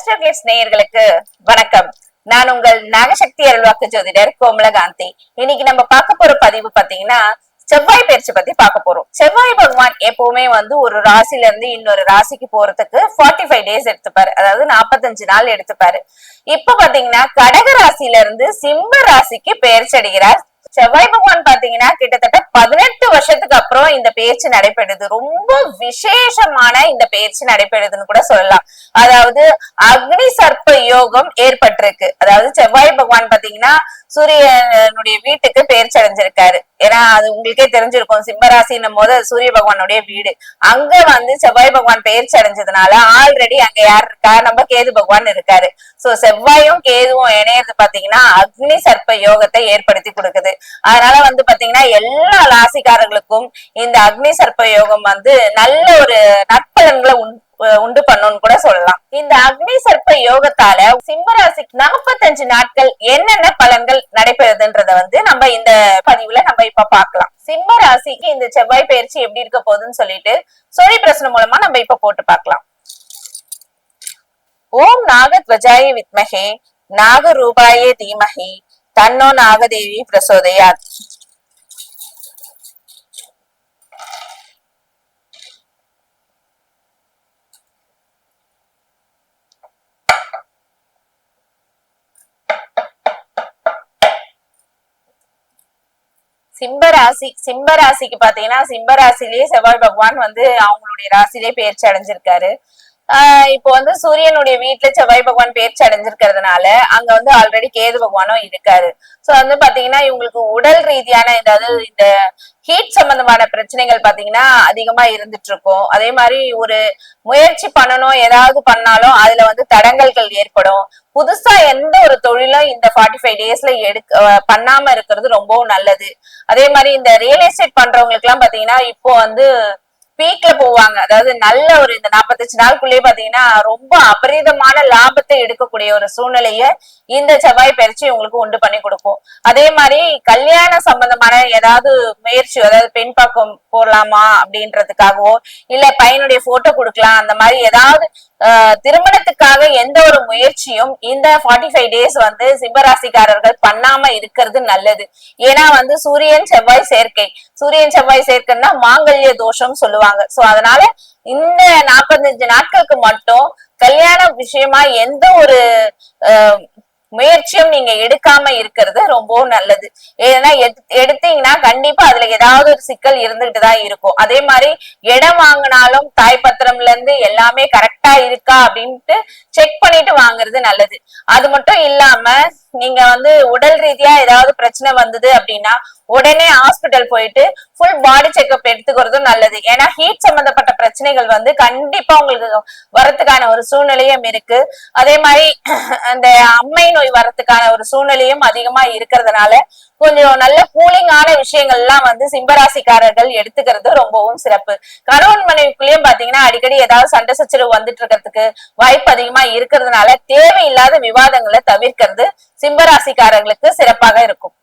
ஆஸ்ட்ரோகிளிப்ஸ் நேயர்களுக்கு வணக்கம். நான் உங்கள் நாகசக்தி அருள்வாக்கு ஜோதிடர் கோமலகாந்தி. இன்னைக்கு நம்ம பார்க்க போற பதிவு பாத்தீங்கன்னா செவ்வாய் பயிற்சி பத்தி பார்க்க போறோம். செவ்வாய் பகவான் எப்பவுமே வந்து ஒரு ராசில இருந்து இன்னொரு ராசிக்கு போறதுக்கு 45 ஃபைவ் டேஸ் எடுத்துப்பாரு. அதாவது 45 நாள் எடுத்துப்பாரு. இப்ப பாத்தீங்கன்னா கடக ராசியில இருந்து சிம்ம ராசிக்கு பெயர்ச்சி அடைகிறார். செவ்வாய் பகவான் பாத்தீங்கன்னா கிட்டத்தட்ட பதினெட்டு வருஷத்துக்கு அப்புறம் இந்த பேச்சு நடைபெறுது. ரொம்ப விசேஷமான இந்த பேச்சு நடைபெறுதுன்னு கூட சொல்லலாம். அதாவது அக்னி சர்ப்ப யோகம் ஏற்பட்டிருக்கு. அதாவது செவ்வாய் பகவான் பாத்தீங்கன்னா சூரியனுடைய வீட்டுக்கு பெயர்ச்சி அடைஞ்சிருக்காரு ஏன்னா அது உங்களுக்கே தெரிஞ்சிருக்கும். சிம்மராசின்னும் போது சூரிய பகவானுடைய வீடு. அங்க வந்து செவ்வாய் பகவான் பெயர்ச்சி அடைஞ்சதுனால ஆல்ரெடி அங்க யார் இருக்கா? நம்ம கேது பகவான் இருக்காரு. சோ செவ்வாயும் கேதுவும் இணையது பாத்தீங்கன்னா அக்னி சர்ப்ப யோகத்தை ஏற்படுத்தி கொடுக்குது. அதனால வந்து பாத்தீங்கன்னா எல்லா ராசிக்காரர்களுக்கும் இந்த அக்னி சர்ப்ப யோகம் வந்து நல்ல ஒரு நற்பலன்களை உண்டு பண்ணும்னு கூட சொல்லலாம். இந்த அக்னி சர்ப்ப யோகத்தால சிம்மராசிக்கு நாற்பத்தஞ்சு நாட்கள் என்னென்ன பலன்கள் நடைபெறுதுன்றத வந்து நம்ம இந்த பதிவுல நம்ம இப்ப பார்க்கலாம். சிம்ம ராசிக்கு இந்த செவ்வாய் பயிற்சி எப்படி இருக்க போகுதுன்னு சொல்லிட்டு சொறி பிரசனம் மூலமா நம்ம இப்ப போட்டு பார்க்கலாம். ஓம் நாகத்வஜாய வித்மகே நாகரூபாயே தீமகி தன்னோ நாகதேவி பிரசோதையார். சிம்பராசி சிம்பராசிக்கு பாத்தீங்கன்னா சிம்பராசிலேயே செவ்வாய் பகவான் வந்து அவங்களுடைய ராசிலேயே பயிற்சி அடைஞ்சிருக்காரு. இப்போ வந்து சூரியனுடைய வீட்டுல செவ்வாய் பகவான் பேர்ச்சி அடைஞ்சிருக்கிறதுனால அங்க வந்து ஆல்ரெடி கேது பகவானும் இருக்காரு. சோ வந்து பாத்தீங்கன்னா இவங்களுக்கு உடல் ரீதியான ஏதாவது இந்த ஹீட் சம்பந்தமான பிரச்சனைகள் பாத்தீங்கன்னா அதிகமா இருந்துட்டு இருக்கும் அதே மாதிரி ஒரு முயற்சி பண்ணணும் ஏதாவது பண்ணாலும் அதுல வந்து தடங்கல்கள் ஏற்படும். புதுசா எந்த ஒரு தொழிலும் இந்த ஃபார்ட்டி ஃபைவ் டேஸ்ல எடுக்க பண்ணாம இருக்கிறது ரொம்பவும் நல்லது. அதே மாதிரி இந்த ரியல் எஸ்டேட் பண்றவங்களுக்கு எல்லாம் பாத்தீங்கன்னா இப்போ வந்து பீக்ல போவாங்க. அதாவது நல்ல ஒரு இந்த நாற்பத்தஞ்சு நாளுக்குள்ளேயே பாத்தீங்கன்னா ரொம்ப அபரிதமான லாபத்தை எடுக்கக்கூடிய ஒரு சூழ்நிலைய இந்த செவ்வாய் பயிற்சி உங்களுக்கு உண்டு பண்ணி கொடுக்கும். அதே மாதிரி கல்யாண சம்பந்தமான ஏதாவது முயற்சி அதாவது பெண் பக்கம் போடலாமா அப்படின்றதுக்காகவோ இல்ல பையனுடைய போட்டோ கொடுக்கலாம் அந்த மாதிரி ஏதாவது திருமணத்துக்காக எந்த ஒரு முயற்சியும் இந்த ஃபார்ட்டி ஃபைவ் டேஸ் வந்து சிம்மராசிக்காரர்கள் பண்ணாம இருக்கிறது நல்லது. ஏன்னா வந்து சூரியன் செவ்வாய் சேர்க்கை. சூரியன் செவ்வாய் சேர்க்கைன்னா மாங்கல்ய தோஷம் சொல்லுவாங்க. சோ அதனால இந்த நாற்பத்தஞ்சு நாட்களுக்கு மட்டும் கல்யாண விஷயமா எந்த ஒரு ஆஹ் முயற்சியும் நீங்க எடுக்காம இருக்கிறது ரொம்பவும் நல்லது. ஏன்னா எடு- எடுத்தீங்கன்னா கண்டிப்பா அதுல ஏதாவது ஒரு சிக்கல் இருந்துகிட்டு தான் இருக்கும். அதே மாதிரி இடம் வாங்கினாலும் தாய் பத்திரம்ல இருந்து எல்லாமே கரெக்டா இருக்கா அப்படின்ட்டு செக் பண்ணிட்டு வாங்குறது நல்லது. அது மட்டும் இல்லாம நீங்க வந்து உடல் ரீதியா ஏதாவது பிரச்சனை வந்தது அப்படின்னா உடனே ஹாஸ்பிட்டல் போயிட்டு ஃபுல் பாடி செக்அப் எடுத்துக்கிறதும் நல்லது. ஏன்னா ஹீட் சம்பந்தப்பட்ட பிரச்சனைகள் வந்து கண்டிப்பா உங்களுக்கு வரத்துக்கான ஒரு சூழ்நிலையும் இருக்கு. அதே மாதிரி அந்த அம்மை நோய் வரத்துக்கான ஒரு சூழ்நிலையும் அதிகமா இருக்கிறதுனால கொஞ்சம் நல்ல கூலிங்கான விஷயங்கள் எல்லாம் வந்து சிம்பராசிக்காரர்கள் எடுத்துக்கிறது ரொம்பவும் சிறப்பு. கணவன் மனைவிக்குள்ளேயும் பாத்தீங்கன்னா அடிக்கடி ஏதாவது சண்டை சச்சரவு வந்துட்டு இருக்கிறதுக்கு வாய்ப்பு அதிகமா இருக்கிறதுனால தேவையில்லாத விவாதங்களை தவிர்க்கிறது சிம்பராசிக்காரர்களுக்கு சிறப்பாக இருக்கும்.